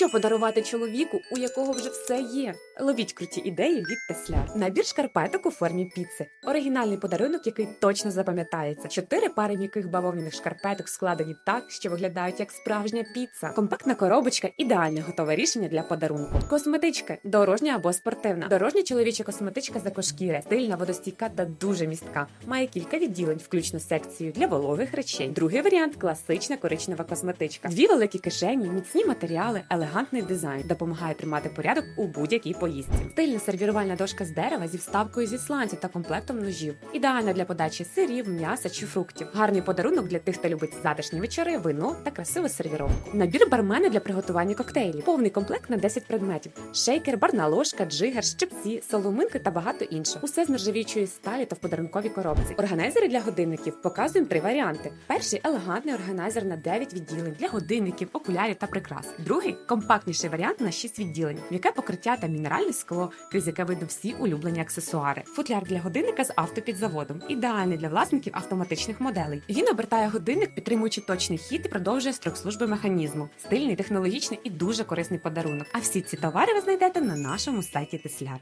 Що подарувати чоловіку, у якого вже все є? Ловіть круті ідеї від Тесля. Набір шкарпеток у формі піци. Оригінальний подарунок, який точно запам'ятається. Чотири пари м'яких бавовняних шкарпеток складені так, що виглядають як справжня піца. Компактна коробочка ідеальне готове рішення для подарунку. Косметичка дорожня або спортивна. Дорожня чоловіча косметичка з екошкіри, стильна, водостійка та дуже містка. Має кілька відділень, включно секцію для вологих речей. Другий варіант класична коричнева косметичка. Дві великі кишені, міцні матеріали, елегантний дизайн допомагає тримати порядок у будь-якій поїздці. Стильна сервірувальна дошка з дерева зі вставкою зі сланців та комплектом ножів. Ідеальна для подачі сирів, м'яса чи фруктів. Гарний подарунок для тих, хто любить затишні вечори, вино та красиву сервіровку. Набір бармена для приготування коктейлів. Повний комплект на 10 предметів: шейкер, барна ложка, джигер, щипці, соломинки та багато іншого. Усе з нержавіючої сталі та в подарунковій коробці. Органайзери для годинників показуємо три варіанти. Перший елегантний органайзер на 9 відділень для годинників, окулярів та прикрас. Другий компактніший варіант на 6 відділень, м'яке покриття та мінеральне скло, крізь яке видно всі улюблені аксесуари. Футляр для годинника з автопідзаводом, ідеальний для власників автоматичних моделей. Він обертає годинник, підтримуючи точний хід і продовжує строк служби механізму. Стильний, технологічний і дуже корисний подарунок. А всі ці товари ви знайдете на нашому сайті Тесляр.